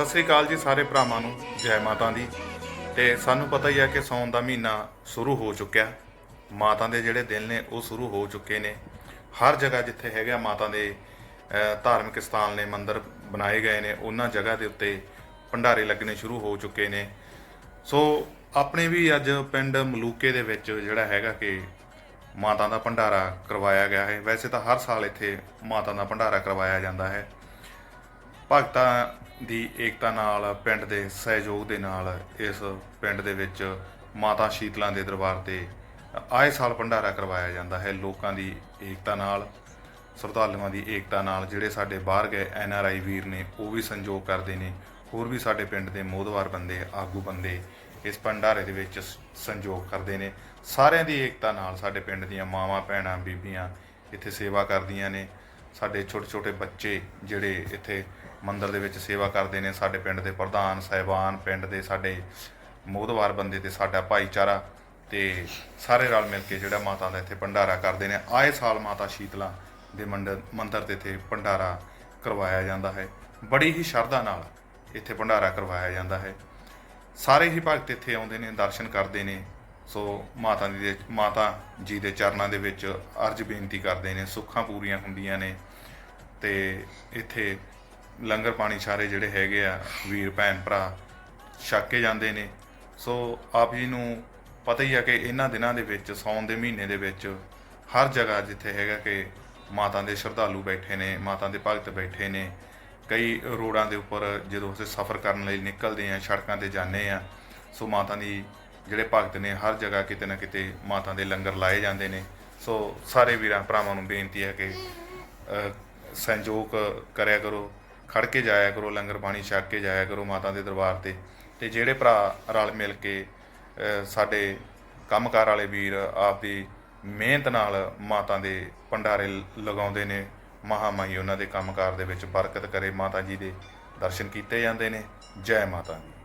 ਸਤਿ ਸ੍ਰੀ ਅਕਾਲ ਜੀ ਸਾਰੇ ਭਰਾਵਾਂ ਨੂੰ, ਜੈ ਮਾਤਾ ਦੀ। ਤੇ ਸਾਨੂੰ ਪਤਾ ਹੀ ਹੈ ਕਿ ਸੌਣ ਦਾ ਮਹੀਨਾ ਸ਼ੁਰੂ ਹੋ ਚੁੱਕਿਆ। ਮਾਤਾ ਦੇ ਜਿਹੜੇ ਦਿਨ ਨੇ, ਉਹ ਸ਼ੁਰੂ ਹੋ ਚੁੱਕੇ ਨੇ। ਹਰ ਜਗ੍ਹਾ ਜਿੱਥੇ ਹੈਗਾ ਮਾਤਾ ਦੇ ਧਾਰਮਿਕ ਸਥਾਨ ਨੇ, ਮੰਦਿਰ ਬਣਾਏ ਗਏ ਨੇ, ਉਹਨਾਂ ਜਗ੍ਹਾ ਦੇ ਉੱਤੇ ਭੰਡਾਰੇ ਲੱਗਣੇ ਸ਼ੁਰੂ ਹੋ ਚੁੱਕੇ ਨੇ। ਸੋ, ਆਪਣੇ ਵੀ ਅੱਜ ਪਿੰਡ ਮਲੂਕੇ ਦੇ ਵਿੱਚ ਜਿਹੜਾ ਹੈਗਾ ਕਿ ਮਾਤਾ ਦਾ ਭੰਡਾਰਾ ਕਰਵਾਇਆ ਗਿਆ ਹੈ। ਵੈਸੇ ਤਾਂ ਹਰ ਸਾਲ ਇੱਥੇ ਮਾਤਾ ਦਾ ਭੰਡਾਰਾ ਕਰਵਾਇਆ ਜਾਂਦਾ ਹੈ। ਭਗਤਾਂ ਦੀ ਏਕਤਾ ਨਾਲ, ਪਿੰਡ ਦੇ ਸਹਿਯੋਗ ਦੇ ਨਾਲ ਇਸ ਪਿੰਡ ਦੇ ਵਿੱਚ ਮਾਤਾ ਸ਼ੀਤਲਾਂ ਦੇ ਦਰਬਾਰ ਤੇ ਆਏ ਸਾਲ ਭੰਡਾਰਾ ਕਰਵਾਇਆ ਜਾਂਦਾ ਹੈ। ਲੋਕਾਂ ਦੀ ਏਕਤਾ ਨਾਲ, ਸ਼ਰਧਾਲੂਆਂ ਦੀ ਏਕਤਾ ਨਾਲ ਜਿਹੜੇ ਸਾਡੇ ਬਾਹਰ ਗਏ ਐਨ ਆਰ ਆਈ ਵੀਰ ਨੇ, ਉਹ ਵੀ ਸੰਯੋਗ ਕਰਦੇ ਨੇ। ਹੋਰ ਵੀ ਸਾਡੇ ਪਿੰਡ ਦੇ ਮੋਦਵਾਰ ਬੰਦੇ, ਆਗੂ ਬੰਦੇ ਇਸ ਭੰਡਾਰੇ ਦੇ ਵਿੱਚ ਸ- ਸੰਯੋਗ ਕਰਦੇ ਨੇ। ਸਾਰਿਆਂ ਦੀ ਏਕਤਾ ਨਾਲ ਸਾਡੇ ਪਿੰਡ ਦੀਆਂ ਮਾਵਾਂ, ਭੈਣਾਂ, ਬੀਬੀਆਂ ਇੱਥੇ ਸੇਵਾ ਕਰਦੀਆਂ ਨੇ। ਸਾਡੇ ਛੋਟੇ ਛੋਟੇ ਬੱਚੇ ਜਿਹੜੇ ਇੱਥੇ ਮੰਦਿਰ ਦੇ ਵਿੱਚ ਸੇਵਾ ਕਰਦੇ ਨੇ, ਸਾਡੇ ਪਿੰਡ ਦੇ ਪ੍ਰਧਾਨ ਸਾਹਿਬਾਨ, ਪਿੰਡ ਦੇ ਸਾਡੇ ਮੋਦਵਾਰ ਬੰਦੇ ਤੇ ਸਾਡਾ ਭਾਈਚਾਰਾ ਤੇ ਸਾਰੇ ਰਲ ਮਿਲ ਕੇ ਜਿਹੜਾ ਮਾਤਾ ਦਾ ਇੱਥੇ ਭੰਡਾਰਾ ਕਰਦੇ ਨੇ। ਆਏ ਸਾਲ ਮਾਤਾ ਸ਼ੀਤਲਾ ਦੇ ਮੰਦਰ ਮੰਦਿਰ ਦੇ ਇੱਥੇ ਭੰਡਾਰਾ ਕਰਵਾਇਆ ਜਾਂਦਾ ਹੈ। ਬੜੀ ਹੀ ਸ਼ਰਧਾ ਨਾਲ ਇੱਥੇ ਭੰਡਾਰਾ ਕਰਵਾਇਆ ਜਾਂਦਾ ਹੈ। ਸਾਰੇ ਹੀ ਭਗਤ ਇੱਥੇ ਆਉਂਦੇ ਨੇ, ਦਰਸ਼ਨ ਕਰਦੇ ਨੇ। ਸੋ ਮਾਤਾ ਦੀ ਦੇ, ਮਾਤਾ ਜੀ ਦੇ ਚਰਨਾਂ ਦੇ ਵਿੱਚ ਅਰਜ ਬੇਨਤੀ ਕਰਦੇ ਨੇ, ਸੁੱਖਾਂ ਪੂਰੀਆਂ ਹੁੰਦੀਆਂ ਨੇ ਤੇ ਇੱਥੇ ਲੰਗਰ ਪਾਣੀ ਸਾਰੇ ਜਿਹੜੇ ਹੈਗੇ ਆ, ਵੀਰ, ਭੈਣ, ਭਰਾ ਛੱਕ ਕੇ ਜਾਂਦੇ ਨੇ। ਸੋ ਆਪ ਜੀ ਨੂੰ ਪਤਾ ਹੀ ਆ ਕਿ ਇਹਨਾਂ ਦਿਨਾਂ ਦੇ ਵਿੱਚ, ਸੌਣ ਦੇ ਮਹੀਨੇ ਦੇ ਵਿੱਚ ਹਰ ਜਗ੍ਹਾ ਜਿੱਥੇ ਹੈਗਾ ਕਿ ਮਾਤਾ ਦੇ ਸ਼ਰਧਾਲੂ ਬੈਠੇ ਨੇ, ਮਾਤਾ ਦੇ ਭਗਤ ਬੈਠੇ ਨੇ। ਕਈ ਰੋਡਾਂ ਦੇ ਉੱਪਰ ਜਦੋਂ ਅਸੀਂ ਸਫ਼ਰ ਕਰਨ ਲਈ ਨਿਕਲਦੇ ਆ, ਸੜਕਾਂ ਤੇ ਜਾਂਦੇ ਆ, ਸੋ ਮਾਤਾ ਦੀ ਜਿਹੜੇ ਭਗਤ ਨੇ ਹਰ ਜਗ੍ਹਾ ਕਿਤੇ ਨਾ ਕਿਤੇ ਮਾਤਾ ਦੇ ਲੰਗਰ ਲਾਏ ਜਾਂਦੇ ਨੇ। ਸੋ ਸਾਰੇ ਵੀਰਾਂ, ਭਰਾਵਾਂ ਨੂੰ ਬੇਨਤੀ ਹੈ ਕਿ ਸੰਯੋਗ ਕਰਿਆ ਕਰੋ। ਖੜ ਕੇ ਜਾਇਆ ਕਰੋ ਲੰਗਰ ਪਾਣੀ ਛਕ ਕੇ ਜਾਇਆ ਕਰੋ ਮਾਤਾ ਦੇ ਦਰਬਾਰ ਤੇ। ਤੇ ਜਿਹੜੇ ਭਰਾ ਰਲ ਮਿਲ ਕੇ ਅ, ਸਾਡੇ ਕੰਮਕਾਰ ਵਾਲੇ ਵੀਰ ਆਪਦੀ ਮਿਹਨਤ ਨਾਲ ਮਾਤਾ ਦੇ ਭੰਡਾਰੇ ਲਗਾਉਂਦੇ ਨੇ ਮਹਾਮਾਈ ਉਹਨਾਂ ਦੇ ਕੰਮਕਾਰ ਦੇ ਵਿੱਚ ਬਰਕਤ ਕਰੇ ਮਾਤਾ ਜੀ ਦੇ ਦਰਸ਼ਨ ਕੀਤੇ ਜਾਂਦੇ ਨੇ। ਜੈ ਮਾਤਾ ਦੀ।